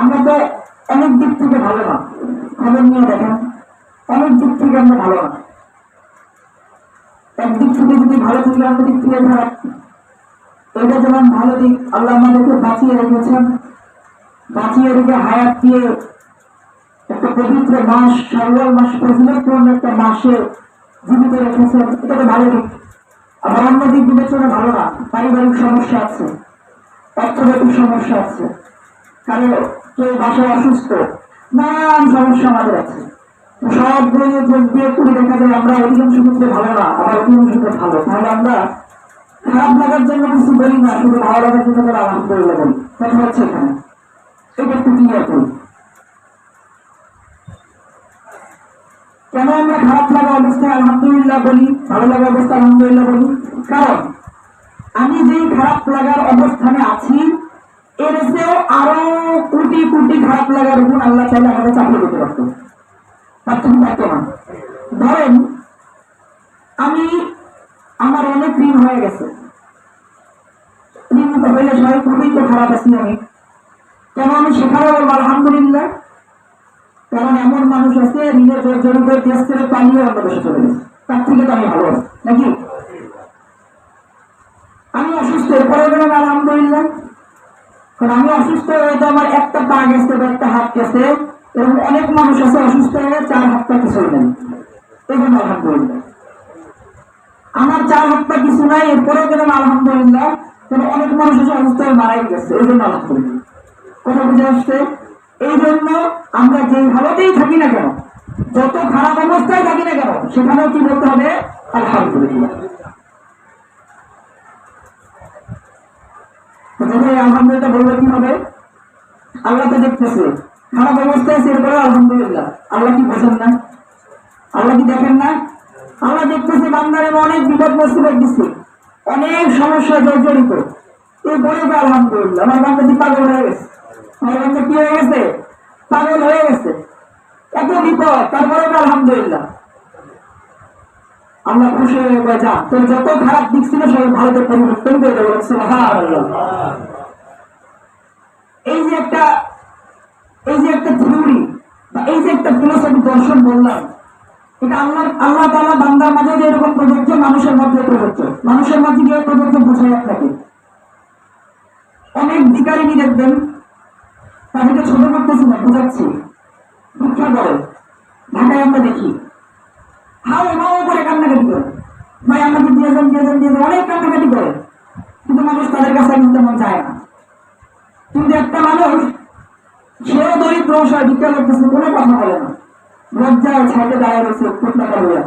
আমরা তো অনেক দিক থেকে ভালো না খবর নিয়ে দেখেন, অনেক দিক থেকে আমরা ভালো না একদিক থেকে যদি ভালো থেকে অন্য দিক থেকে খারাপ এটা যেমন ভালো দিক, আল্লাহ আমাদেরকে বাঁচিয়ে রেখেছেন। বাঁচিয়ে রেখে হায়াত দিয়ে একটা পবিত্র মাস সরল মাস ফজিলতপূর্ণ একটা মাসে জীবিত রেখেছেন, এটা তো ভালো দিক। আবার অন্য দিক বিবেচনা ভালো না, পারিবারিক সমস্যা আছে, অর্থনৈতিক সমস্যা আছে। কারও কেউ বাসায় অসুস্থ, নানান সমস্যা আমাদের আছে। সবগুলো যোগ দিয়ে করে দেখা যায় আমরা অধিকাংশ ক্ষেত্রে ভালো না, আবার অধিকাংশ ক্ষেত্রে ভালো। তাহলে আমরা খারাপ লাগার জন্য কিছু বলি না, শুধু ভালো লাগার জন্য করে আলহামদুলিল্লাহ বলি কথা হচ্ছে এখানে। এটা একটু ক্লিয়ার কেন আমরা খারাপ লাগা অবস্থায় আলহামদুলিল্লাহ বলি, ভালো লাগা অবস্থায় আলহামদুলিল্লাহ বলি? কারণ আমি যেই খারাপ লাগার অবস্থানে আছি আরও কোটি কোটি খারাপ লাগার গুণ আল্লাহ চাইলে আমাদের চাপিয়ে দিতে পারতো। কি পারতো না। ধরেন, আমি আমার অনেক ঋণ হয়ে গেছে। ঋণ হইলে সবাই খুবই তো খারাপ আছি আমি। কেন আমি সেখানে আলহামদুলিল্লাহ। কারণ এমন মানুষ আছে, ঋণের জড়িত দেশ থেকে পালিয়ে অন্য দেশে চলে গেছে। তার থেকে তো আমি ভালো আছি, নাকি? আমি অসুস্থ এরপরে আলহামদুলিল্লাহ। আমি অসুস্থ হয়ে তো আমার একটা পা গেছে বা একটা হাত গেছে, এবং অনেক মানুষ আছে অসুস্থ হয়ে চার হাত পা কিছু নেই এবং আলহামদুলিল্লাহ। আমার চার হাত পা কিছু নাই, এরপরেও গেলাম আলহামদুলিল্লাহ কারণ অনেক মানুষ আছে অসুস্থ হয়ে মারাই গেছে। এই জন্য আলহামদুলিল্লাহ। কথা বুঝে আসছে? এই জন্য আমরা যে ভালোতেই থাকি না কেন, যত খারাপ অবস্থায় থাকি না কেন, সেখানেও কি বলতে হবে? আলহামদুলিল্লাহ। আলহামদুলিল্লাহ বললে কি হবে? আল্লাহ তো দেখতেছে। খারাপ অবস্থায় আছে আলহামদুলিল্লাহ। আল্লাহ কি বোঝেন না? আল্লাহ কি দেখেন না? আল্লাহ দেখতেছে বান্দারে অনেক বিপদ মুসিবত দিচ্ছে অনেক সমস্যা জর্জরিত এরপরে তো আলহামদুলিল্লাহ। আমার বান্দাটি পাগল হয়ে গেছে? আমার বান্দা কি হয়ে গেছে? পাগল হয়ে গেছে। এত বিপদ তারপরে আলহামদুলিল্লাহ। আমরা খুশি হয়ে গেছে। যা তোর যত খারাপ দিক ছিল, সবাই ভারতের পরিবর্তন করে দেবো এই যে একটা, এই যে একটা থিওরি, বা এই যে একটা ফিলোসফি দর্শন বললাম, এটা আল্লাহ আল্লাহ তাআলা বান্দার মাঝে যে এরকম প্রযোজ্য, মানুষের মধ্যে প্রযোজ্য। মানুষের মাঝে গিয়ে প্রযোজ্য বোঝায় আপনাকে। অনেক ভিকারিনী দেখবেন, তাদেরকে ছোট করতেছি না, বোঝাচ্ছি। ঢাকায় আমরা দেখি। হাও মাও করে কান্নাকাটি করে। ভাই আমাকে দিয়েছেন দিয়েছেন দিয়েছেন অনেক কান্নাকাটি করে। কিন্তু মানুষ তাদের কাছে একদম তেমন যায় না। কিন্তু একটা মানুষ সেও দরিদ্র সে ভিক্ষা করতেছে কোনো কথা বলে না। লজ্জায় ছাইতে দাঁড়িয়ে রয়েছে ফুটনাটা বলে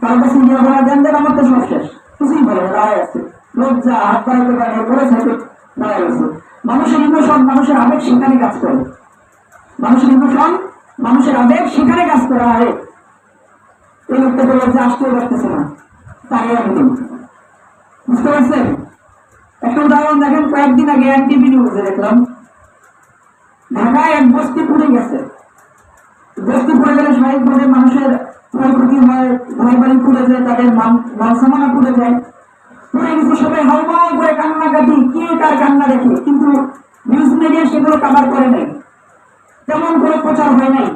তার কাছে গিয়ে বলা দেন দেন আমার তো সব শেষ। কিছুই বলে না, দাঁড়ায় আছে। লজ্জা হাত বাড়াইতে দাঁড়িয়ে পরে ছাইতে দাঁড়িয়ে রয়েছে। মানুষের ইমোশন মানুষের আবেগ সেখানে কাজ করে। মানুষের ইমোশন মানুষের আবেগ সেখানে কাজ করে আরে এই তো লজ্জা আসতেও পারতেছে না। তাই নেই। বুঝতে পারছেন? একটা উদাহরণ দেখেন, কয়েকদিন আগে এক টিভি নিউজে দেখলাম, ঢাকায় এক বস্তি পুড়ে গেছে। বস্তি পুড়ে গেলে স্বাভাবিকভাবে মানুষের ক্ষয়ক্ষতি হয় ঘর বাড়ি পুড়ে যায়, তাদের মানসামানা পুড়ে যায়। পুড়ে গেছে সবাই হাউমাউ করে কান্নাকাটি, কে তার কান্না দেখে? কিন্তু নিউজ মিডিয়া সেগুলো কাভার করে নাই। তেমন কোনো প্রচার হয় নাই।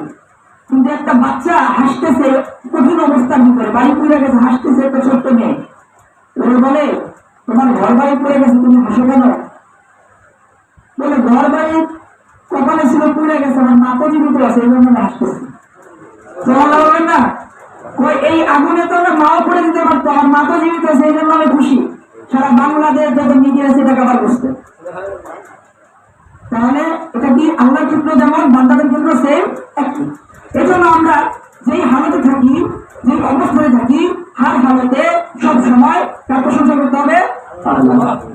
কিন্তু একটা বাচ্চা হাসতেছে, কঠিন অবস্থার ভিতরে, বাড়ি পুড়ে গেছে, হাসতেছে একটা ছোট্ট মেয়ে। ওরা বলে, তোমার ঘর বাড়ি পড়ে গেছে, তুমি হাসো কেন? বলে, ঘর বাড়ি কপালে ছিল, পুড়ে গেছে, আমার মা তো জীবিত আছে, এই জন্য তোমার না। এই আগুনে তো আমার মাও পড়ে দিতে পারতো, আমার জীবিত আছে, এই জন্য আমি খুশি। সারা বাংলাদেশ যত মিডিয়া আছে এটা তাহলে এটা কি আল্লাহর যেমন, বান্দাদের ক্ষেত্রে সেম একই। এই জন্য আমরা যেই হালতে থাকি যে অবস্থায় থাকি, হার হালতে সব সময় কার প্রশংসা করতে হবে। আল্লাহ